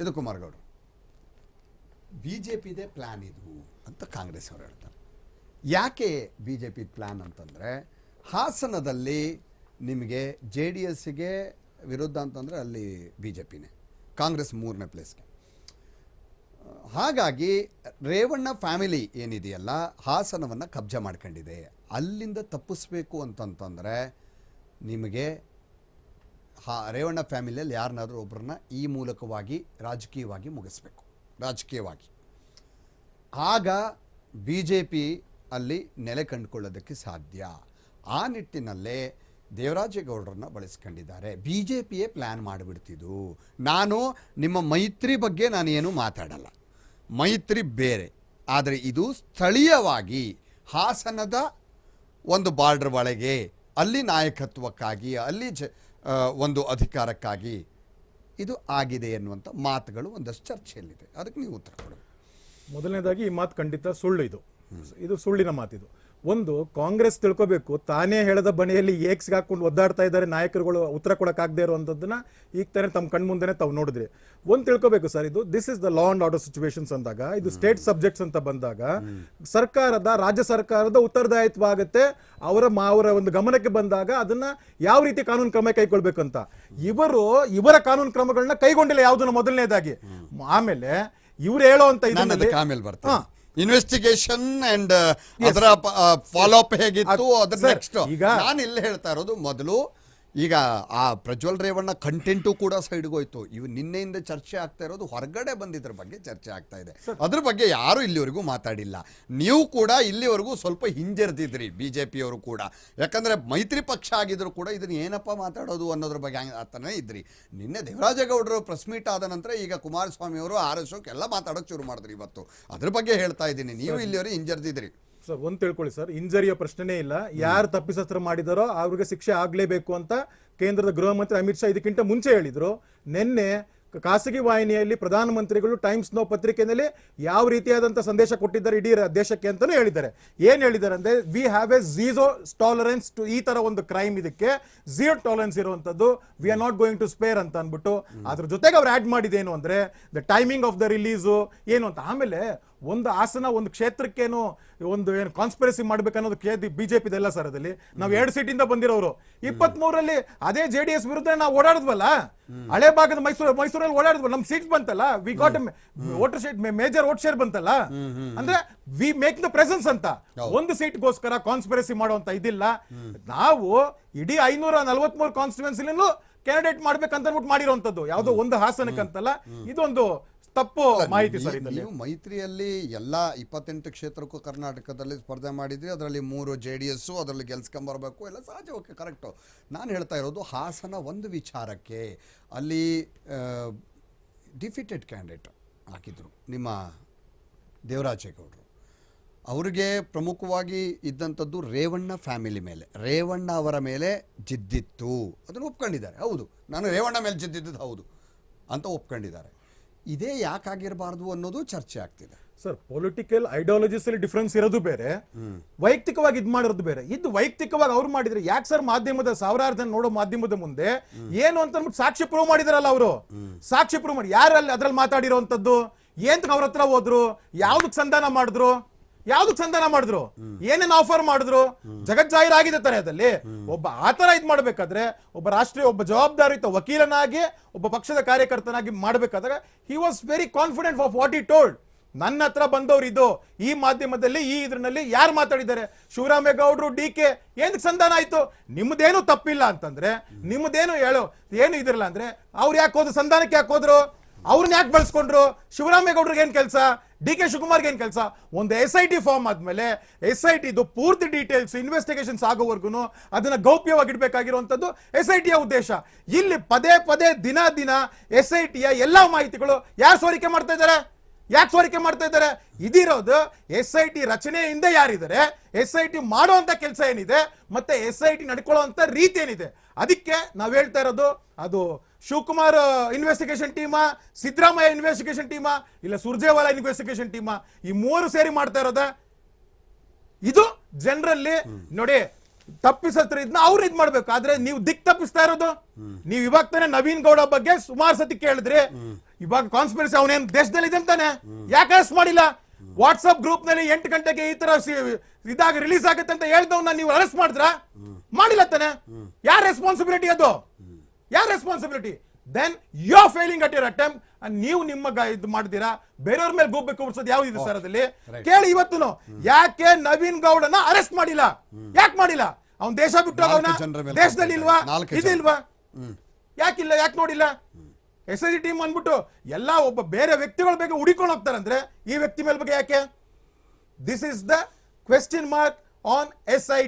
ಇದು ಕುಮಾರಗೌಡರು. B J ಪಿದೇ ಪ್ಲ್ಯಾನ್ ಇದು ಅಂತ ಕಾಂಗ್ರೆಸ್ ಅವರು ಹೇಳ್ತಾರೆ. ಯಾಕೆ ಬಿ ಜೆ ಪಿ ಪ್ಲ್ಯಾನ್ ಅಂತಂದರೆ, ಹಾಸನದಲ್ಲಿ ನಿಮಗೆ ಜೆ ಡಿ ಎಸ್ಸಿಗೆ ವಿರುದ್ಧ ಅಂತಂದರೆ ಅಲ್ಲಿ ಬಿ ಜೆ ಪಿನೇ ಕಾಂಗ್ರೆಸ್ ಮೂರನೇ ಪ್ಲೇಸ್ಗೆ ಹಾಗಾಗಿ ರೇವಣ್ಣ ಫ್ಯಾಮಿಲಿ ಏನಿದೆಯಲ್ಲ, ಹಾಸನವನ್ನು ಕಬ್ಜೆ ಮಾಡ್ಕೊಂಡಿದೆ. ಅಲ್ಲಿಂದ ತಪ್ಪಿಸ್ಬೇಕು ಅಂತಂತಂದರೆ ನಿಮಗೆ ಹಾ, ರೇವಣ್ಣ ಫ್ಯಾಮಿಲಿಯಲ್ಲಿ ಯಾರನ್ನಾದರೂ ಒಬ್ಬರನ್ನ ಈ ಮೂಲಕವಾಗಿ ರಾಜಕೀಯವಾಗಿ ಮುಗಿಸ್ಬೇಕು. ರಾಜಕೀಯವಾಗಿ. ಆಗ ಬಿ ಜೆ ಪಿ ಅಲ್ಲಿ ನೆಲೆ ಕಂಡುಕೊಳ್ಳೋದಕ್ಕೆ ಸಾಧ್ಯ. ಆ ನಿಟ್ಟಿನಲ್ಲೇ ದೇವರಾಜೇಗೌಡರನ್ನ ಬಳಸ್ಕೊಂಡಿದ್ದಾರೆ. ಬಿ ಜೆ ಪಿಯೇ ಪ್ಲ್ಯಾನ್ ಮಾಡಿಬಿಡ್ತಿದ್ದು. ನಾನು ನಿಮ್ಮ ಮೈತ್ರಿ ಬಗ್ಗೆ ನಾನೇನು ಮಾತಾಡಲ್ಲ. ಮೈತ್ರಿ ಬೇರೆ. ಆದರೆ ಇದು ಸ್ಥಳೀಯವಾಗಿ ಹಾಸನದ ಒಂದು ಬಾರ್ಡರ್ ಒಳಗೆ, ಅಲ್ಲಿ ನಾಯಕತ್ವಕ್ಕಾಗಿ, ಅಲ್ಲಿ ಒಂದು ಅಧಿಕಾರಕ್ಕಾಗಿ ಇದು ಆಗಿದೆ ಎನ್ನುವಂಥ ಮಾತುಗಳು ಒಂದಷ್ಟು ಚರ್ಚೆಯಲ್ಲಿದೆ. ಅದಕ್ಕೆ ನೀವು ಉತ್ತರ ಕೊಡಬೇಕು. ಮೊದಲನೇದಾಗಿ ಈ ಮಾತು ಖಂಡಿತ ಸುಳ್ಳು ಇದು. ಇದು ಸುಳ್ಳಿನ ಮಾತಿದು. ಒಂದು ಕಾಂಗ್ರೆಸ್ ತಿಳ್ಕೋಬೇಕು. ತಾನೇ ಹೇಳದ ಬಣಿಯಲ್ಲಿ ಏಕ್ಸ್ಗೆ ಹಾಕೊಂಡು ಒದ್ದಾಡ್ತಾ ಇದ್ದಾರೆ ನಾಯಕರುಗಳು ಉತ್ತರ ಕೊಡಕ್ಕಾಗದೇ ಇರುವಂಥದ್ದನ್ನ ಈಗ ತಾನೇ ತಮ್ಮ ಕಣ್ಮುಂದೆ ತಾವು ನೋಡಿದ್ರಿ. ಒಂದು ತಿಳ್ಕೋಬೇಕು ಸರ್ ಇದು this is the law and order situations ಅಂದಾಗ ಇದು ಸ್ಟೇಟ್ ಸಬ್ಜೆಕ್ಟ್ಸ್ ಅಂತ ಬಂದಾಗ ಸರ್ಕಾರದ ರಾಜ್ಯ ಸರ್ಕಾರದ ಉತ್ತರದಾಯಿತ್ವ ಆಗುತ್ತೆ ಅವರ ಮಾ- ಅವರ ಒಂದು ಗಮನಕ್ಕೆ ಬಂದಾಗ ಅದನ್ನ ಯಾವ ರೀತಿ ಕಾನೂನು ಕ್ರಮ ಕೈಗೊಳ್ಬೇಕಂತ. ಇವರು ಇವರ ಕಾನೂನು ಕ್ರಮಗಳನ್ನ ಕೈಗೊಂಡಿಲ್ಲ ಯಾವುದನ್ನು ಮೊದಲನೇದಾಗಿ. ಆಮೇಲೆ ಇವ್ರು ಹೇಳೋ ಅಂತ ನಾನು ಇನ್ವೆಸ್ಟಿಗೇಷನ್ ಅಂಡ್ ಅದರ ಫಾಲೋ ಅಪ್ ಹೇಗಿತ್ತು ಅದ್- ಅದ್ರ ನೆಕ್ಸ್ಟ್ ಈಗ- ನಾನು ಇಲ್ಲಿ ಹೇಳ್ತಾ ಇರೋದು ಮೊದಲು ಈಗ ಆ ಪ್ರಜ್ವಲ್ ರೇವಣ್ಣ ಕಂಟೆಂಟು ಕೂಡ ಸೈಡ್ಗೋಯ್ತು ಇವು ನಿನ್ನೆಯಿಂದ ಚರ್ಚೆ ಆಗ್ತಾ ಇರೋದು ಹೊರಗಡೆ ಬಂದಿದ್ರ ಬಗ್ಗೆ ಚರ್ಚೆ ಆಗ್ತಾ ಇದೆ. ಅದ್ರ ಬಗ್ಗೆ ಯಾರು ಇಲ್ಲಿವರೆಗೂ ಮಾತಾಡಿಲ್ಲ. ನೀವು ಕೂಡ ಇಲ್ಲಿವರೆಗೂ ಸ್ವಲ್ಪ ಹಿಂಜರಿದಿದ್ರಿ ಬಿ ಜೆ ಪಿಯವರು ಕೂಡ. ಯಾಕಂದ್ರೆ ಮೈತ್ರಿ ಪಕ್ಷ ಆಗಿದ್ರು ಕೂಡ ಇದನ್ನ ಏನಪ್ಪ ಮಾತಾಡೋದು ಅನ್ನೋದ್ರ ಬಗ್ಗೆ ಆತನೇ ಇದ್ರಿ. ನಿನ್ನೆ ದೇವರಾಜೇಗೌಡರು ಪ್ರೆಸ್ ಮೀಟ್ ಆದ ನಂತರ ಈಗ ಕುಮಾರಸ್ವಾಮಿ ಅವರು ಆರ್ ಎಸ್ ಎಲ್ಲ ಮಾತಾಡೋಕೆ ಶುರು ಮಾಡಿದ್ರಿ ಇವತ್ತು. ಅದ್ರ ಬಗ್ಗೆ ಹೇಳ್ತಾ ಇದ್ದೀನಿ. ನೀವು ಇಲ್ಲಿವರೆಗೂ ಹಿಂಜರಿದಿದ್ರಿ. ಸರ್, ಒಂದ್ ತಿಳ್ಕೊಳ್ಳಿ ಸರ್, ಇಂಜರಿಯ ಪ್ರಶ್ನೆನೇ ಇಲ್ಲ. ಯಾರು ತಪ್ಪಿಸತ್ರ ಮಾಡಿದಾರೋ ಅವ್ರಿಗೆ ಶಿಕ್ಷೆ ಆಗ್ಲೇಬೇಕು ಅಂತ ಕೇಂದ್ರದ ಗೃಹ ಮಂತ್ರಿ ಅಮಿತ್ ಶಾ ಇದಕ್ಕಿಂತ ಮುಂಚೆ ಹೇಳಿದ್ರು. ನಿನ್ನೆ ಖಾಸಗಿ ವಾಹಿನಿಯಲ್ಲಿ ಪ್ರಧಾನಮಂತ್ರಿಗಳು ಟೈಮ್ಸ್ ನೋ ಪತ್ರಿಕೆಯಲ್ಲಿ ಯಾವ ರೀತಿಯಾದಂಥ ಸಂದೇಶ ಕೊಟ್ಟಿದ್ದಾರೆ ಇಡೀ ದೇಶಕ್ಕೆ ಅಂತಲೂ ಹೇಳಿದ್ದಾರೆ. ಏನ್ ಹೇಳಿದ್ದಾರೆ ಅಂದ್ರೆ we have a zero tolerance to ಈ ತರ ಒಂದು ಕ್ರೈಮ್ ಇದಕ್ಕೆ. ಝೀರೋ ಟಾಲರೆನ್ಸ್ ಇರುವಂಥದ್ದು. We are not going to spare ಅಂತ ಅಂದ್ಬಿಟ್ಟು ಅದ್ರ ಜೊತೆಗೆ ಅವ್ರು ಆಡ್ ಮಾಡಿದ್ದೇನು ಅಂದ್ರೆ the timing of the release ಏನು ಅಂತ. ಆಮೇಲೆ ಒಂದು ಆಸನ ಒಂದು ಕ್ಷೇತ್ರಕ್ಕೇನು ಒಂದು ಏನು ಕಾನ್ಸ್ಪಿರಸಿ ಮಾಡ್ಬೇಕನ್ನೋದು ಕೆ ಪಿದೆಲ್ಲ ಸರ್ ಅದಲ್ಲಿ ನಾವು ಎರಡು ಸೀಟಿಂದ ಬಂದಿರೋರು ಇಪ್ಪತ್ತ್ ಮೂರರಲ್ಲಿ ಅದೇ ಜೆ ಡಿ ಎಸ್ ವಿರುದ್ಧ ನಾವು ಓಡಾಡಿದ್ವಲ್ಲ? ಹಳೆ ಭಾಗದ ಮೈಸೂರು ಮೈಸೂರಲ್ಲಿ ಓಡಾಡಿದ್ವಲ್ಲ? ನಮ್ ಸೀಟ್ ಬಂತಲ್ಲ? We got voter share major vote share ಬಂತಲ್ಲ? ಅಂದ್ರೆ ವಿ ಮೇಕ್ ದ ಪ್ರೆಸೆನ್ಸ್ ಅಂತ. ಒಂದು ಸೀಟ್ಗೋಸ್ಕರ ಕಾನ್ಸ್ಪಿರಸಿ ಮಾಡುವಂತ ಇದಿಲ್ಲ. ನಾವು ಇಡೀ ಐನೂರ ನಲವತ್ಮೂರು ಕಾನ್ಸ್ಟಿಟ್ಯೂನ್ಸಿಲೂ ಕ್ಯಾಂಡಿಡೇಟ್ ಮಾಡ್ಬೇಕಂತ ಅಂದ್ಬಿಟ್ಟು ಮಾಡಿರೋಂಥದ್ದು. ಯಾವುದೋ ಒಂದು ಹಾಸನಕ್ಕಂತಲ್ಲ? ಇದೊಂದು ತಪ್ಪು ಮಾಹಿತಿ ಸರ್ ಇದರಲ್ಲಿ. ನೀವು ಮೈತ್ರಿಯಲ್ಲಿ ಎಲ್ಲ ಇಪ್ಪತ್ತೆಂಟು ಕ್ಷೇತ್ರಕ್ಕೂ ಕರ್ನಾಟಕದಲ್ಲಿ ಸ್ಪರ್ಧೆ ಮಾಡಿದ್ರಿ ಅದರಲ್ಲಿ ಮೂರು ಜೆ ಡಿ ಎಸ್ಸು ಅದರಲ್ಲಿ ಗೆಲ್ಸ್ಕೊಂಬರ್ಬೇಕು ಎಲ್ಲ ಸಹಜ ಓಕೆ ಕರೆಕ್ಟು. ನಾನು ಹೇಳ್ತಾ ಇರೋದು ಹಾಸನ ಒಂದು ವಿಚಾರಕ್ಕೆ ಅಲ್ಲಿ ಡಿಫಿಟೆಡ್ ಕ್ಯಾಂಡಿಡೇಟ್ ಹಾಕಿದ್ರು ನಿಮ್ಮ ದೇವರಾಜೇಗೌಡರು. ಅವರಿಗೆ ಪ್ರಮುಖವಾಗಿ ಇದ್ದಂಥದ್ದು ರೇವಣ್ಣ ಫ್ಯಾಮಿಲಿ ಮೇಲೆ. ರೇವಣ್ಣ ಅವರ ಮೇಲೆ ಜಿದ್ದಿತ್ತು. ಅದನ್ನು ಒಪ್ಕೊಂಡಿದ್ದಾರೆ ಹೌದು. ನಾನು ರೇವಣ್ಣ ಮೇಲೆ ಜಿದ್ದಿದ್ದು ಹೌದು ಅಂತ ಒಪ್ಕೊಂಡಿದ್ದಾರೆ. ಇದೇ ಯಾಕಾಗಿರಬಾರ್ದು ಅನ್ನೋದು ಚರ್ಚೆ ಆಗ್ತಿದೆ. ಸರ್ ಪೊಲಿಟಿಕಲ್ ಐಡಿಯಾಲಜೀಸ್ ಅಲ್ಲಿ ಡಿಫ್ರೆನ್ಸ್ ಇರೋದು ಬೇರೆ. ವೈಯಕ್ತಿಕವಾಗಿ ಇದ್ ಮಾಡಿರೋದು ಬೇರೆ. ಇದು ವೈಯಕ್ತಿಕವಾಗಿ ಅವ್ರು ಮಾಡಿದ್ರೆ ಯಾಕೆ ಸರ್ ಮಾಧ್ಯಮದ ಸಾವಿರಾರು ಜನ ನೋಡೋ ಮಾಧ್ಯಮದ ಮುಂದೆ ಏನು ಅಂತ ಅಂದ್ಬಿಟ್ಟು ಸಾಕ್ಷಿ ಪ್ರೂವ್ ಮಾಡಿದಾರಲ್ಲ ಅವರು? ಸಾಕ್ಷಿ ಪ್ರೂವ್ ಮಾಡಿ ಯಾರಲ್ಲಿ ಅದ್ರಲ್ಲಿ ಮಾತಾಡಿರೋಂಥದ್ದು? ಏನ್ ಅವ್ರ ಹತ್ರ ಹೋದ್ರು? ಯಾವ್ದಕ್ ಸಂಧಾನ ಮಾಡಿದ್ರು? ಯಾವ್ದಕ್ ಚಂದನ ಮಾಡಿದ್ರು? ಏನೇನ್ ಆಫರ್ ಮಾಡಿದ್ರು? ಜಗತ್ ಜಾಹೀರಾಗಿದೆ ತಾನೆ ಅದಲ್ಲಿ ಒಬ್ಬ ಆತರ ಇದ್ ಮಾಡ್ಬೇಕಾದ್ರೆ ಒಬ್ಬ ರಾಷ್ಟ್ರೀಯ, ಒಬ್ಬ ಜವಾಬ್ದಾರಿಯುತ ವಕೀಲನಾಗಿ, ಒಬ್ಬ ಪಕ್ಷದ ಕಾರ್ಯಕರ್ತನಾಗಿ ಮಾಡ್ಬೇಕಾದ್ರೆ he was very confident of what ಈ ಟೋಲ್ಡ್ ನನ್ನ ಹತ್ರ ಬಂದವ್ರು ಇದು. ಈ ಮಾಧ್ಯಮದಲ್ಲಿ, ಈ ಇದ್ರಲ್ಲಿ ಯಾರು ಮಾತಾಡಿದ್ದಾರೆ? ಶಿವರಾಮೇಗೌಡರು ಡಿ ಕೆ. ಏನಕ್ಕೆ ಸಂಧಾನ ಆಯ್ತು? ನಿಮ್ದೇನು ತಪ್ಪಿಲ್ಲ ಅಂತಂದ್ರೆ, ನಿಮ್ದೇನು ಹೇಳು, ಏನು ಇದಿರಲ್ಲ ಅಂದ್ರೆ, ಅವ್ರು ಯಾಕೆ ಹೋದ್ರು? ಸಂಧಾನಕ್ಕೆ ಯಾಕೆ ಹೋದ್ರು? ಅವ್ರನ್ನ ಯಾಕೆ ಬಳಸ್ಕೊಂಡ್ರು? ಶಿವರಾಮೇಗೌಡ್ರಿಗೆ ಏನ್ ಕೆಲಸ? ಡಿ ಕೆ ಶಿವಕುಮಾರ್ಗೆ ಏನು ಕೆಲಸ? ಒಂದು ಎಸ್ ಐ ಟಿ ಫಾರ್ಮ್ ಆದಮೇಲೆ ಎಸ್ ಐ ಟಿದು ಪೂರ್ತಿ ಡೀಟೇಲ್ಸ್ ಇನ್ವೆಸ್ಟಿಗೇಷನ್ಸ್ ಆಗೋವರೆಗೂ ಅದನ್ನು ಗೌಪ್ಯವಾಗಿಡಬೇಕಾಗಿರುವಂಥದ್ದು ಎಸ್ ಐ ಟಿಯ ಉದ್ದೇಶ. ಇಲ್ಲಿ ಪದೇ ಪದೇ ದಿನ ದಿನ ಎಸ್ ಐ ಟಿಯ ಎಲ್ಲ ಮಾಹಿತಿಗಳು ಯಾರು ಸೋರಿಕೆ ಮಾಡ್ತಾ ಇದ್ದಾರೆ? ಯಾಕೆ ಸೋರಿಕೆ ಮಾಡ್ತಾ ಇದ್ದಾರೆ? ಇದಿರೋದು ಎಸ್ ಐ ಟಿ ರಚನೆಯಿಂದ ಯಾರಿದ್ದಾರೆ? ಎಸ್ ಐ ಟಿ ಮಾಡುವಂಥ ಕೆಲಸ ಏನಿದೆ? ಮತ್ತೆ ಎಸ್ ಐ ಟಿ ನಡ್ಕೊಳ್ಳೋ ರೀತಿ ಏನಿದೆ? ಅದಕ್ಕೆ ನಾವು ಹೇಳ್ತಾ ಇರೋದು ಅದು ಶಿವಕುಮಾರ್ ಇನ್ವೆಸ್ಟಿಗೇಷನ್ ಟೀಮಾ ಸಿದ್ದರಾಮಯ್ಯ ಇನ್ವೆಸ್ಟಿಗೇಷನ್ ಟೀಮಾ ಇಲ್ಲ ಸುರ್ಜೇವಾಲಾ ಇನ್ವೆಸ್ಟಿಗೇಷನ್ ಟೀಮಾ ಈ ಮೂರು ಸೇರಿ ಮಾಡ್ತಾ ಇರೋದ. ಇದು ಜನರಲ್ಲಿ ನೋಡಿ, ತಪ್ಪಿಸತ್ರ ಇದನ್ನ ಅವ್ರು ಇದ್ ಮಾಡ್ಬೇಕು. ಆದ್ರೆ ನೀವು ದಿಕ್ ತಪ್ಪಿಸ್ತಾ ಇರೋದು. ನೀವು ಇವಾಗ ತಾನೆ ನವೀನ್ ಗೌಡ ಬಗ್ಗೆ ಸುಮಾರು ಸತಿ ಕೇಳಿದ್ರಿ. ಇವಾಗ ಕಾನ್ಸ್ಪಿರಸಿ ಅವನೇನ್ ದೇಶದಲ್ಲಿ ಇದೆ ಅಂತಾನೆ? ಯಾಕೆ ಅರೆಸ್ಟ್ ಮಾಡಿಲ್ಲ? ವಾಟ್ಸ್ಆಪ್ ಗ್ರೂಪ್ನಲ್ಲಿ ಎಂಟು ಗಂಟೆಗೆ ಈ ತರ ಇದಾಗ ರಿಲೀಸ್ ಆಗುತ್ತೆ ಅಂತ ಹೇಳ್ದವನ್ನ ನೀವು ಅರೆಸ್ಟ್ ಮಾಡಿದ್ರ? ಮಾಡಿಲ್ಲ ತಾನೆ? ಯಾರ ರೆಸ್ಪಾನ್ಸಿಬಿಲಿಟಿ ಅದು? ಯಾರ responsibility then you are failing at your attempt ನೀವು ನಿಮ್ಮ ಇದು ಮಾಡ್ತೀರಾ? ಬೇರೆಯವ್ರ ಮೇಲೆ ಗೂಬೆ ಕೂರ್ಸೋದು ಇದೆ ಸರ್ ಅದಲ್ಲಿ ಕೇಳಿ ಇವತ್ತು ಯಾಕೆ ನವೀನ್ ಗೌಡನ ಅರೆಸ್ಟ್ ಮಾಡಿಲ್ಲ? ಯಾಕೆ ಮಾಡಿಲ್ಲ? ಅವ್ನ್ ದೇಶ ಬಿಟ್ಟು ಅವನ ದೇಶದಲ್ಲಿ ಇಲ್ವಾ. ಇದಿಲ್ವಾ ಯಾಕಿಲ್ಲ? ಯಾಕೆ ನೋಡಿಲ್ಲ? ಎಸ್ ಐ ಟೀಮ್ ಅಂದ್ಬಿಟ್ಟು ಎಲ್ಲ ಒಬ್ಬ ಬೇರೆ ವ್ಯಕ್ತಿಗಳ ಬಗ್ಗೆ ಹುಡಿಕೊಂಡು ಹೋಗ್ತಾರಂದ್ರೆ ಈ ವ್ಯಕ್ತಿ ಮೇಲೆ ಬಗ್ಗೆ ಯಾಕೆ? This is the question mark on S I